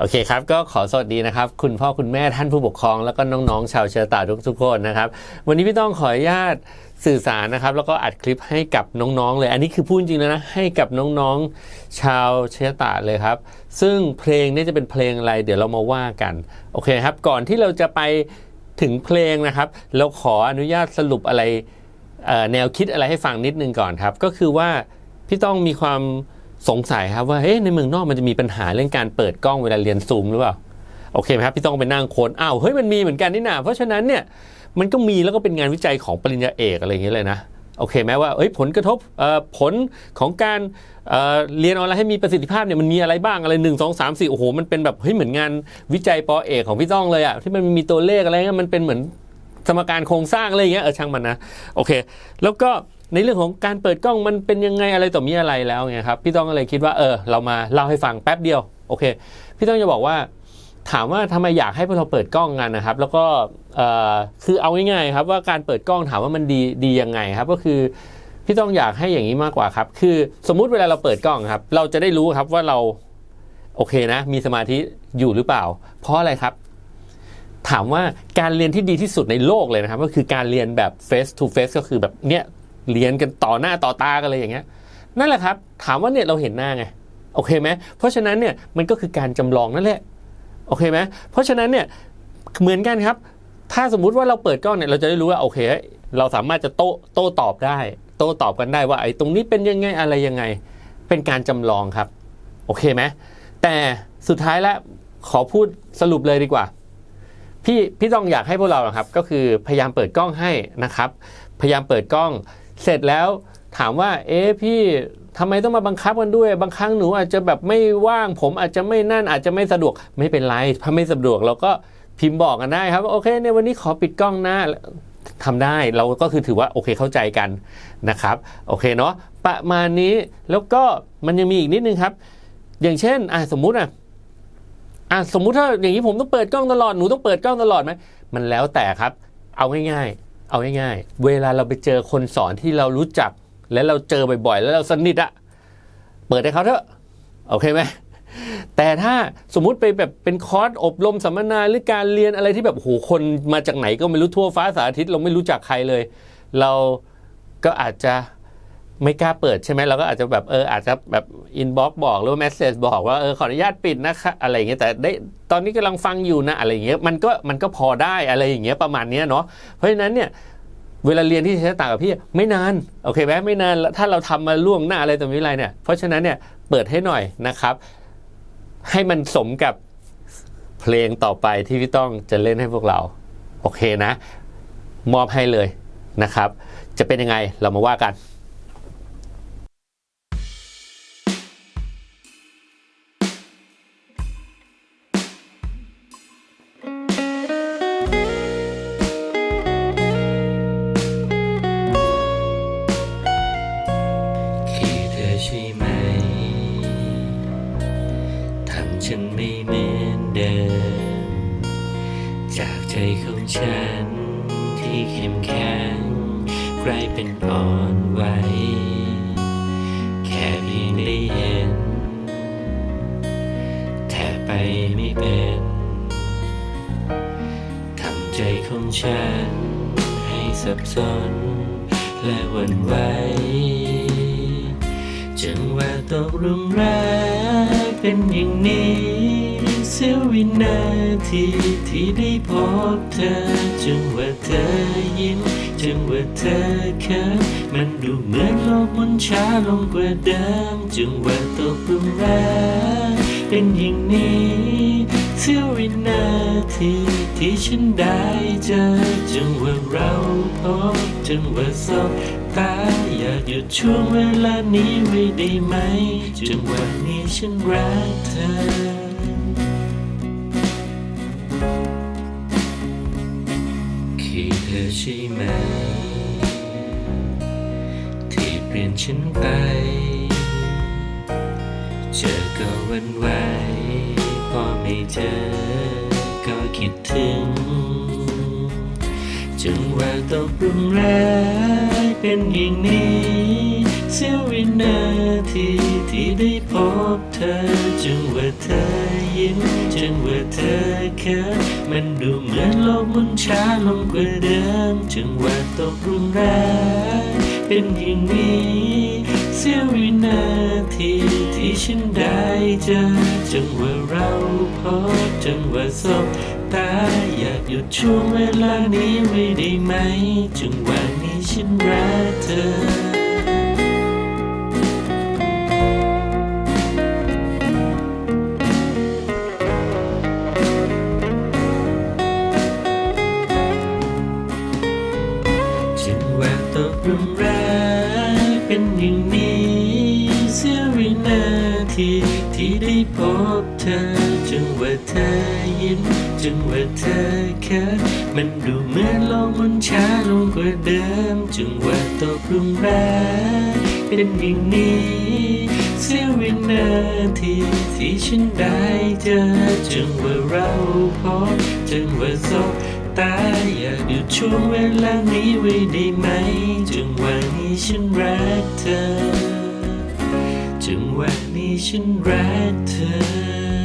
โอเคครับ ก็ขอสวัสดีนะครับ คุณพ่อคุณแม่ท่านผู้ปกครอง แล้วก็น้องๆ ชาวเชื้อตาทุกๆคนนะครับ วันนี้พี่ต้องขออนุญาตสื่อสารนะครับ แล้วก็อัดคลิปให้กับน้องๆ เลย อันนี้คือพูดจริงแล้วนะให้กับน้องๆ ชาวเชื้อตาเลยครับ ซึ่งเพลงนี้จะเป็นเพลงอะไร เดี๋ยวเรามาว่ากันโอเคครับ ก่อนที่เราจะไปถึงเพลงนะครับ เราขออนุญาตสรุปอะไรแนวคิดอะไรให้ฟังนิดนึงก่อนครับ ก็คือว่าพี่ต้องมีความ สงสัยครับว่าเฮ้ยในเมืองนอกมันจะมีปัญหาเรื่องการเปิดกล้องเวลาเรียนซูมหรือเปล่าโอเคไหมครับพี่ต้องไปนั่งคนอ้าวเฮ้ยมันมีเหมือนกันนี่นาเพราะฉะนั้นเนี่ยมันก็มีแล้วก็เป็นงานวิจัยของปริญญาเอกอะไรอย่างเงี้ยเลยนะโอเคไหมว่าเอ้ยผลกระทบผลของการเเรียนออนไลน์ให้มีประสิทธิภาพเนี่ยมันมีอะไรบ้างอะไรหนึ่งสองสามสี่โอ้โหมันเป็นแบบเฮ้ยเหมือนงานวิจัยปอเอกของพี่ต้องเลยอะที่มันมีตัวเลขอะไรเงี้ยมันเป็นเหมือนสมการโครงสร้างอะไรอย่างเงี้ยเออช่างมันนะโอเค แล้วก็ ในเรื่องของการเปิดกล้องมันเป็นยังไงอะไรต่อมีอะไรแล้วไงครับพี่ต้องก็เลยคิดว่าเออเรามาเล่าให้ฟังแป๊บเดียวโอเค พี่ต้องจะบอกว่า ถามว่าทำไมอยากให้พวกเราเปิดกล้องกันนะครับ แล้วก็คือเอาง่ายๆครับว่าการเปิดกล้องถามว่ามันดีดียังไงครับ ก็คือพี่ต้องอยากให้อย่างนี้มากกว่าครับ คือสมมุติเวลาเราเปิดกล้องครับ เราจะได้รู้ครับว่าเราโอเคนะ มีสมาธิอยู่หรือเปล่า เพราะอะไรครับ ถามว่าการเรียนที่ดีที่สุดในโลกเลยนะครับ ก็คือการเรียนแบบ face to face ก็คือแบบเนี้ย เรียนกันต่อหน้าต่อตากันเลยอย่างเงี้ยนั่นแหละครับ ถามว่าเนี่ยเราเห็นหน้าไงโอเคไหมเพราะฉะนั้นเนี่ยมันก็คือการจำลองนั่นแหละโอเคไหมเพราะฉะนั้นเนี่ยเหมือนกันครับ ถ้าสมมุติว่าเราเปิดกล้องเนี่ยเราจะได้รู้ว่าโอเค เราสามารถจะโต้โต้ตอบได้ โต้ตอบกันได้ว่าไอ้ตรงนี้เป็นยังไงอะไรยังไง เป็นการจำลองครับโอเคไหมแต่สุดท้ายแล้วขอพูดสรุปเลยดีกว่า พี่พี่ต้องอยากให้พวกเราครับ ก็คือพยายามเปิดกล้องให้นะครับ พยายามเปิดกล้อง เสร็จแล้วถามว่า เอ๊ะพี่ทำไมต้องมาบังคับกันด้วย บางครั้งหนูอาจจะแบบไม่ว่าง ผมอาจจะไม่นั่นอาจจะไม่สะดวกไม่เป็นไรถ้าไม่สะดวกเราก็พิมพ์บอกกันได้ครับ โอเคในวันนี้ขอปิดกล้องนะทำได้เราก็คือถือว่าโอเคเข้าใจกันนะครับโอเคเนาะประมาณนี้แล้วก็มันยังมีอีกนิดนึงครับ อย่างเช่นอะสมมุติอะอะสมมุติถ้าอย่างนี้ผมต้องเปิดกล้องตลอดหนูต้องเปิดกล้องตลอดไหมมันแล้วแต่ครับ เอาง่ายๆ เอาง่ายๆ เวลาเราไปเจอคนสอนที่เรารู้จัก และเราเจอบ่อยๆ แล้วเราสนิทอะเปิดให้เขาเถอะโอเคไหมแต่ถ้าสมมุติไปแบบเป็นคอร์สอบรมสัมมนาหรือการเรียนอะไรที่แบบโหคนมาจากไหนก็ไม่รู้ทั่วฟ้าสารทิศเราไม่รู้จักใครเลย เราก็อาจจะ ไม่กล้าเปิดใช่ไหมเราก็อาจจะแบบเอออาจจะแบบอินบ็อกบอกหรือว่าแมสเซจบอกว่าเออขออนุญาตปิดนะคะอะไรอย่างเงี้ยแต่ได้ตอนนี้กำลังฟังอยู่นะอะไรอย่างเงี้ยมันก็มันก็พอได้อะไรอย่างเงี้ยประมาณเนี้ยเนาะเพราะฉะนั้นเนี่ยเวลาเรียนที่ใช้ต่างกับพี่ไม่นานโอเคไหมไม่นานถ้าเราทำมาล่วงหน้าอะไรต่อมีอะไรเนี่ยเพราะฉะนั้นเนี่ยเปิดให้หน่อยนะครับ ให้มันสมกับเพลงต่อไปที่พี่ต้องจะเล่นให้พวกเรา โอเคนะ มอบให้เลยนะครับ จะเป็นยังไงเรามาว่ากัน จากใจของฉัน ที่เข้มแข็งกลายเป็นอ่อนไหวแค่เพียงได้เห็นแทบไปไม่เป็นทำใจของฉัน ให้สับสน และหวันไหวจังหวะตกลุมรักเป็นอย่างนี้ เสียววินาทีที่ได้พบเธอจังหวะเธอยิ้มจังหวะเธอเคินมันดูเหมือนโลกมันช้าลงกว่าเดิมจังหวะตกลุมรักเป็นอย่างนี้เสียววินาทีที่ฉันได้เจอจังหวะเราพบจังหวะสบตาอยากหยุดช่วงเวลานี้ไว้ได้ไหมจังหวะนี้ฉันรักเธอ อเธอใช่ไหม ที่เปลี่ยนฉันไป เจอก็วันไหวพอไม่เจอก็คิดถึงจังหวะตกหลุมรักเป็นอย่างนี้เสี้ยววินาที ที่ได้พบเธอจังหวะเธอยิ้มจังว่าเธอเคินมันดูเหมือนโลกมุนช้าลงกว่าเดิมจังว่าตกรุมแรงเป็นอย่างนี้เสี้ยววินาทีที่ฉันได้เจอจังว่าเราพบจังว่าสบตาอยากหยุดช่วงเวลานี้ไว้ได้ไหมจังว่านี้ฉันรักเธอ รุมแรงเป็นอย่างนี้เสียวินาทีที่ได้พบเธอจังหวะเธอยิ้มจังหวะเธอเคินมันดูเหมือนโลกมันช้าลงกว่าเดิมจังหวะตกรุมแรงเป็นอย่างนี้เสียวินาทีที่ฉันได้เจอจังหวะเราพบจังหวะสบ ตาอยากหยุดช่วงเวลานี้ไว้ได้ไหมจังหวะนี้ฉันรักเธอจังหวะนี้ฉันรักเธอ